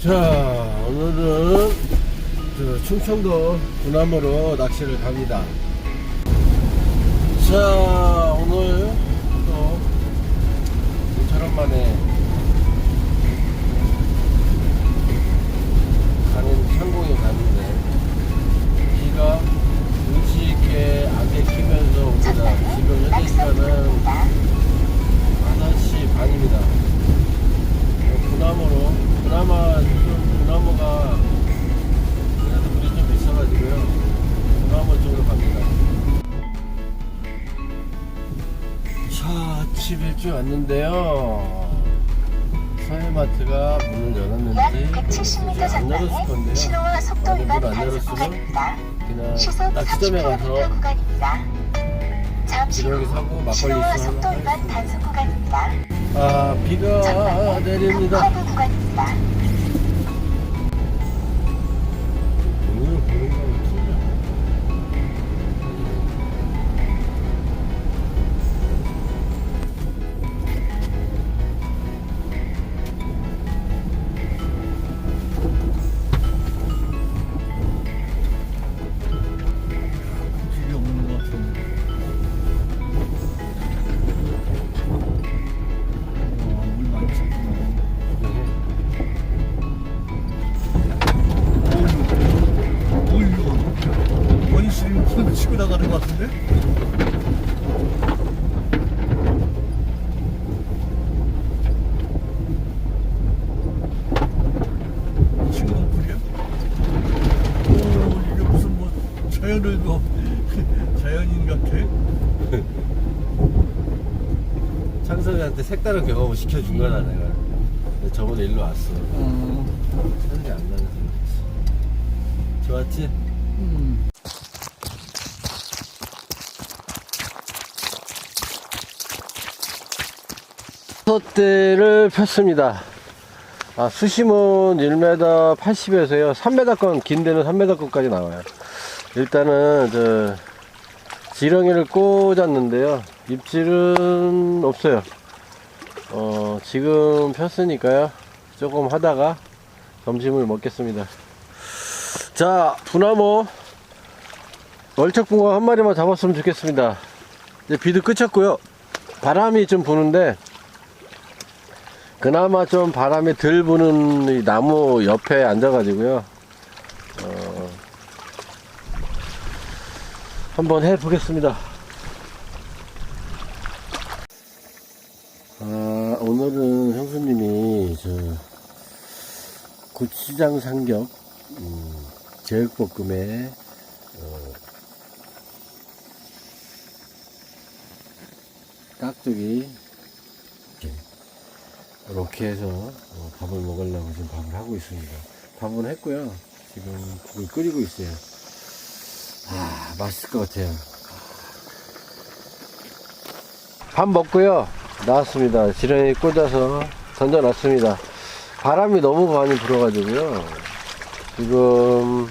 자, 오늘은 저 충청도 군함으로 낚시를 갑니다. 자, 오늘 또 이처럼 만에 가는 상공에 갔는데 비가 운치 있게 안개 끼면서 옵니다. 지금 현재 시간은 5시 반입니다. 일찍 왔는데요 서해마트가 문을 약 열었는지 170m 이제 안 열었을 건데요 신호와 속도 위반 단속 열었으면. 그냥 시속 30km 가서 구간입니다. 잠시 기러기 후 사고 막걸리 구간입니다. 아 비가 내립니다 치고 나가는 것 같은데? 지금은 불이야? 오, 이게 무슨 뭐 자연을 뭐 자연인 같아? 창석이한테 색다른 경험을 시켜준 거다 내가. 근데 저번에 일로 왔어. 어, 생각이 안 나는 생각이지. 좋았지? 음. 솥대를 폈습니다. 아, 수심은 1m 80에서요. 3m권, 긴 데는 3m권까지 나와요. 일단은, 저, 지렁이를 꽂았는데요. 입질은 없어요. 어, 지금 폈으니까요. 조금 하다가 점심을 먹겠습니다. 자, 분화모. 월척붕어 한 마리만 잡았으면 좋겠습니다. 이제 비도 그쳤고요. 바람이 좀 부는데, 그나마 좀 바람이 덜 부는 이 나무 옆에 앉아가지고요. 어, 한번 해보겠습니다. 아, 오늘은 형수님이 저 고추장 삼겹 음, 제육볶음에 어, 깍두기 이렇게 해서 어, 밥을 먹으려고 지금 밥을 하고 있습니다. 밥은 했고요. 지금 국을 끓이고 있어요. 아, 맛있을 것 같아요. 밥 먹고요. 나왔습니다. 지렁이 꽂아서 던져놨습니다. 바람이 너무 많이 불어가지고요. 지금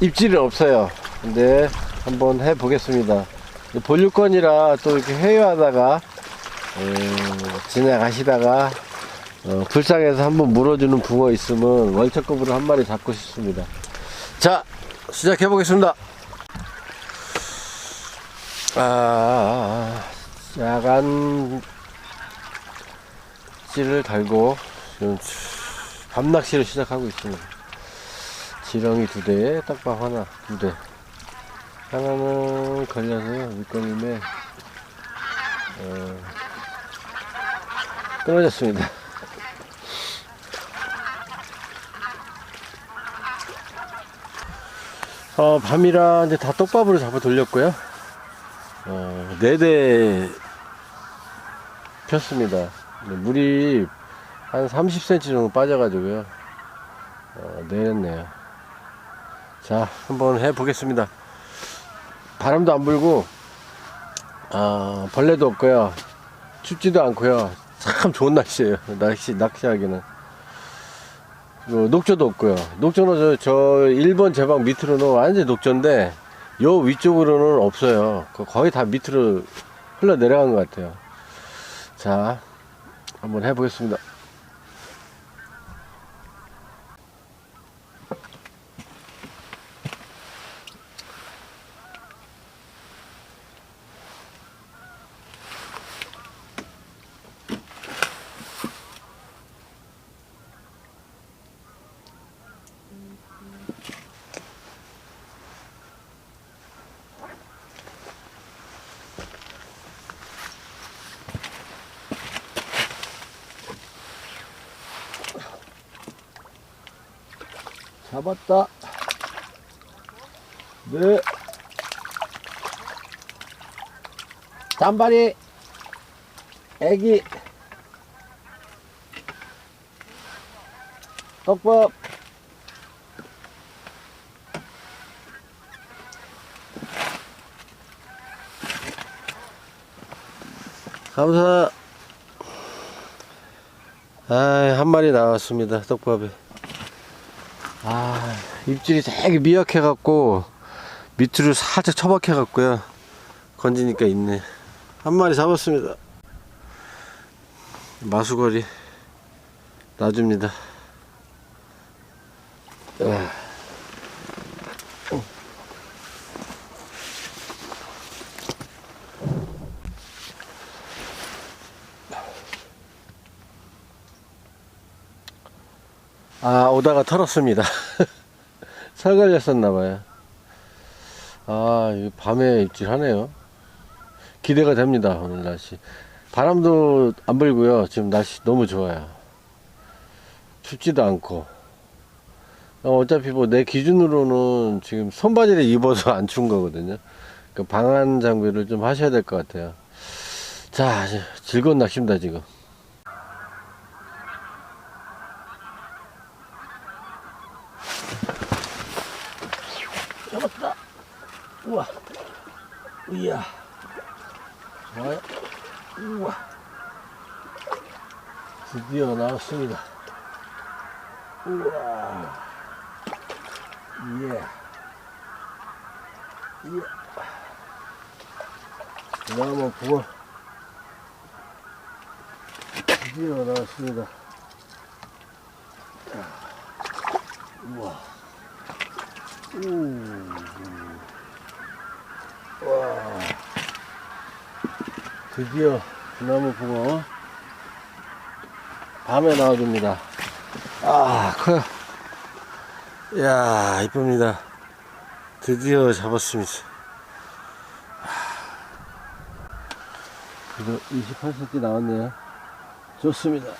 입질은 없어요. 근데 한번 해보겠습니다. 본류권이라 또 이렇게 회유하다가 어, 지나가시다가 어, 불쌍해서 한번 물어주는 붕어 있으면 월척급으로 한 마리 잡고 싶습니다. 자, 시작해 보겠습니다. 아, 야간 찌를 달고 지금 밤낚시를 시작하고 있습니다. 지렁이 두 대, 딱밥 하나, 두 대. 하나는 걸려서요, 밑거림에 어, 끊어졌습니다. 어, 밤이라 이제 다 떡밥으로 잡아 돌렸고요. 어, 네대 폈습니다. 근데 물이 한 30cm 정도 빠져가지고요. 어, 내렸네요. 자, 한번 해보겠습니다. 바람도 안 불고, 아, 벌레도 없고요. 춥지도 않고요. 참 좋은 날씨예요. 낚시 낚시하기는. 그 녹조도 없고요. 녹조는 저, 저 1번 제방 밑으로는 완전 녹조인데 요 위쪽으로는 없어요. 그 거의 다 밑으로 흘러 내려간 것 같아요. 자, 한번 해보겠습니다. 잡았다. 네. 잔바리. 애기. 떡밥. 감사. 아, 한 마리 나왔습니다. 떡밥에. 아, 입질이 되게 미약해 갖고, 밑으로 살짝 처박혀 갖고요. 건지니까 있네. 한 마리 잡았습니다. 마수거리 놔줍니다. 아, 오다가 털었습니다. 살 걸렸었나봐요. 아, 이 밤에 입질하네요. 기대가 됩니다, 오늘 날씨. 바람도 안 불고요. 지금 날씨 너무 좋아요. 춥지도 않고. 어, 어차피 뭐 내 기준으로는 지금 손바지를 입어도 안 추운 거거든요. 그 방한 장비를 좀 하셔야 될 것 같아요. 자, 즐거운 낚시입니다, 지금. 잡았다. 우와. 이야. 좋아요. 우와. 드디어 나왔습니다. 우와. 예. 예. 그나마 부어. 드디어 나왔습니 와. 드디어 나무 붕어 밤에 나와줍니다. 아, 커요. 이야, 이쁩니다. 드디어 잡았습니다. 그래도 28cm 나왔네요. 좋습니다.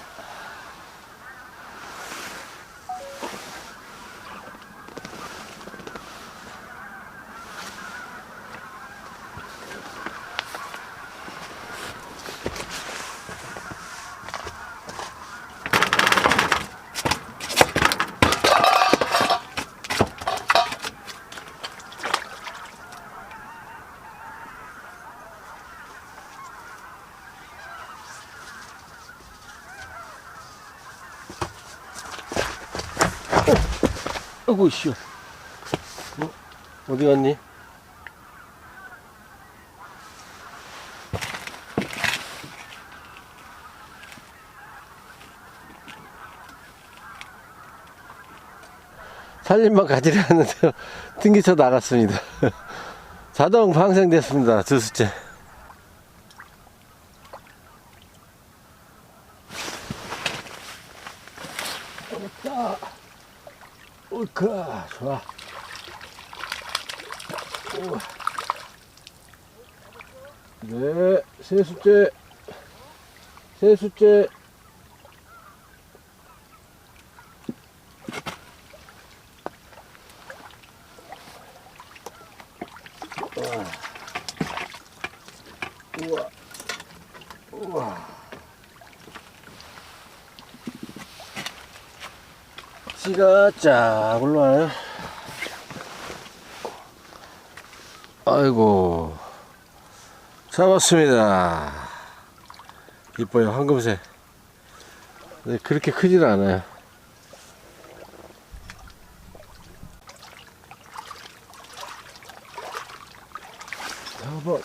아이고, 씨. 어? 어디 갔니? 살림만 가지려 했는데 튕기쳐 나갔습니다. 자동 방생됐습니다. 두 수째. 됐다. 우카 좋아. 우와. 네, 세 수째, 세 수째. 우와, 우와. 씨가 쫙 올라와요. 아이고, 잡았습니다. 이뻐요, 황금색. 네, 그렇게 크질 않아요. 잡아.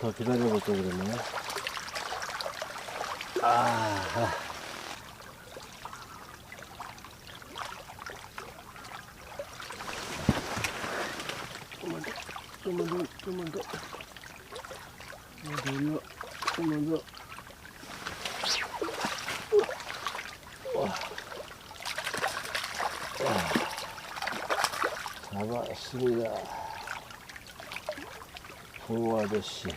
더 기다려볼걸그러 면. 아, 아. 좀만 더, 좀만 더, 좀만 더. 좀만 더, 좀만 더. 잡았습니 다. 붕어 아저씨.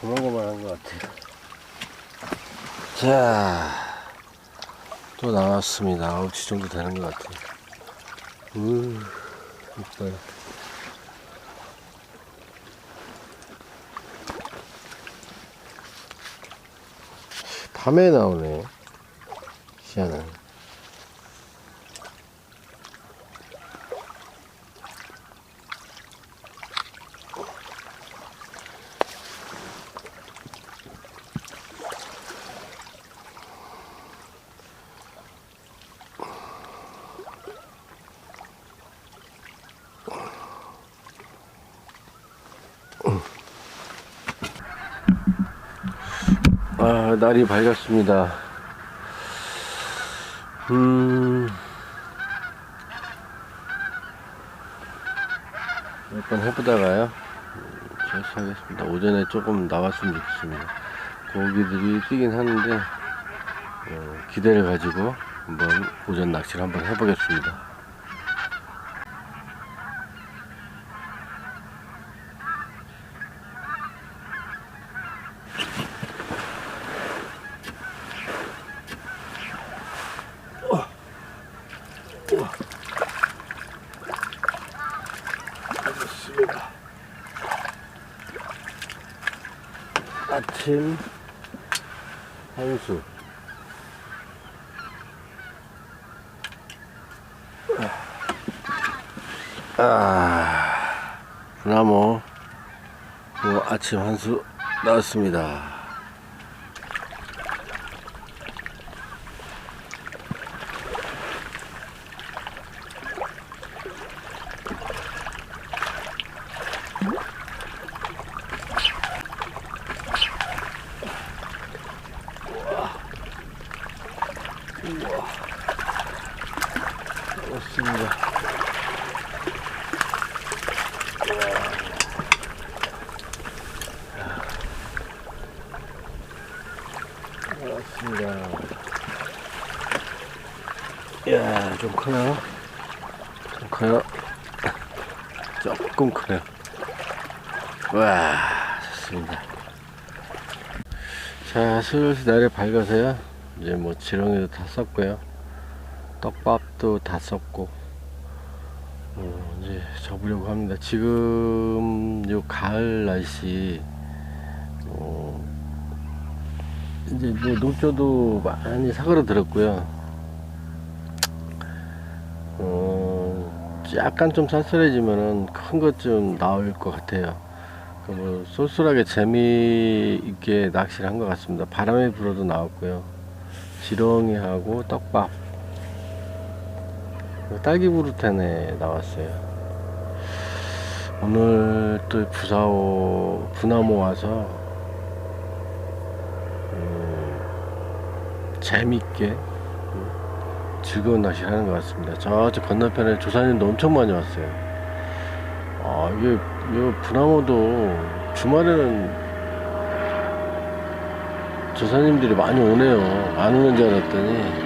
고만고만한 것 같아요. 자, 또 나왔습니다. 9시 정도 되는 것 같아요. 우, 이뻐요. 밤에 나오네. 희한하네. 아, 날이 밝았습니다. 음, 몇 번 해보다가요. 음, 하겠습니다. 오전에 조금 나왔으면 좋겠습니다. 고기들이 뛰긴 하는데, 어, 기대를 가지고 한번 오전 낚시를 한번 해보겠습니다. 아침 한수 아, 브나모 뭐 아침 한 수 나왔습니다. 나왔습니다. 나왔습니다. 이야, 좀 커요. 좀 커요. 조금 커요. 와, 좋습니다. 자, 슬슬 날이 밝아서요. 이제 뭐 지렁이도 다 썼고요. 떡밥도 다 썼고, 어, 이제 접으려고 합니다. 지금 요 가을 날씨, 어, 이제 뭐 녹조도 많이 사그러들었고요. 어, 약간 좀 쌀쌀해지면은 큰 것 좀 나올 것 같아요. 그뭐 쏠쏠하게 재미있게 낚시를 한 것 같습니다. 바람이 불어도 나왔고요. 지렁이하고 떡밥. 딸기 부르텐에 나왔어요. 오늘 또 부사오, 부나모 와서, 음, 재밌게, 음, 즐거운 낚시를 하는 것 같습니다. 저쪽 건너편에 조사님도 엄청 많이 왔어요. 아, 이게, 이 부나모도 주말에는 조사님들이 많이 오네요. 안 오는 줄 알았더니,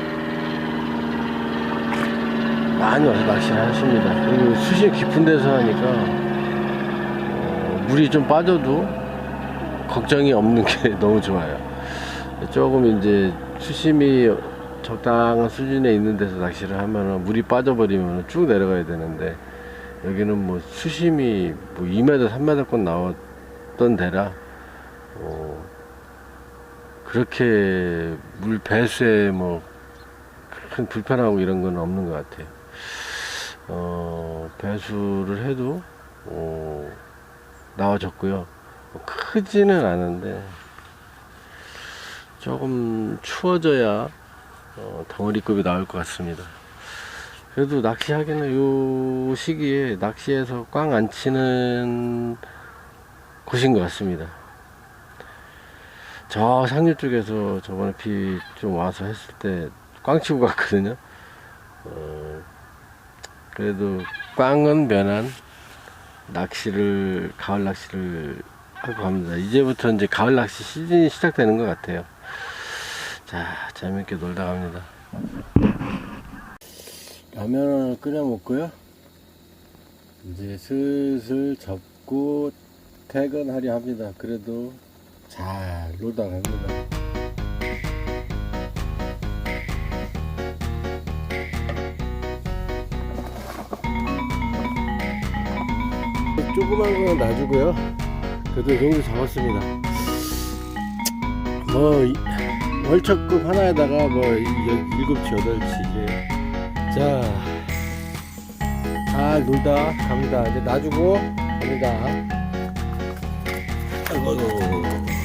많이 와서 낚시를 하십니다. 그리고 수심 깊은 데서 하니까 어, 물이 좀 빠져도 걱정이 없는 게 너무 좋아요. 조금 이제 수심이 적당한 수준에 있는 데서 낚시를 하면 물이 빠져버리면 쭉 내려가야 되는데 여기는 뭐 수심이 뭐 2m, 3m권 나왔던 데라 어, 그렇게 물 배수에 뭐 큰 불편하고 이런 건 없는 것 같아요. 어, 배수를 해도 어, 나와졌고요. 뭐 크지는 않은데 조금 추워져야 어, 덩어리급이 나올 것 같습니다. 그래도 낚시하기는 요 시기에 낚시해서 꽝 안 치는 곳인 것 같습니다. 저 상류 쪽에서 저번에 비 좀 와서 했을 때 꽝 치고 갔거든요. 어, 그래도 꽝은 면한 낚시를 가을 낚시를 하고 갑니다. 이제부터 이제 가을 낚시 시즌이 시작되는 것 같아요. 자, 재밌게 놀다 갑니다. 라면을 끓여 먹고요. 이제 슬슬 접고 퇴근하려 합니다. 그래도 잘 놀다 갑니다. 조그만 거는 놔주고요. 그래도 이 정도 잡았습니다. 뭐 이- 월척급 하나에다가 뭐 이- 일곱치 여덟치 이제 자. 잘 놀다 갑니다. 이제 놔주고 갑니다. 아이고.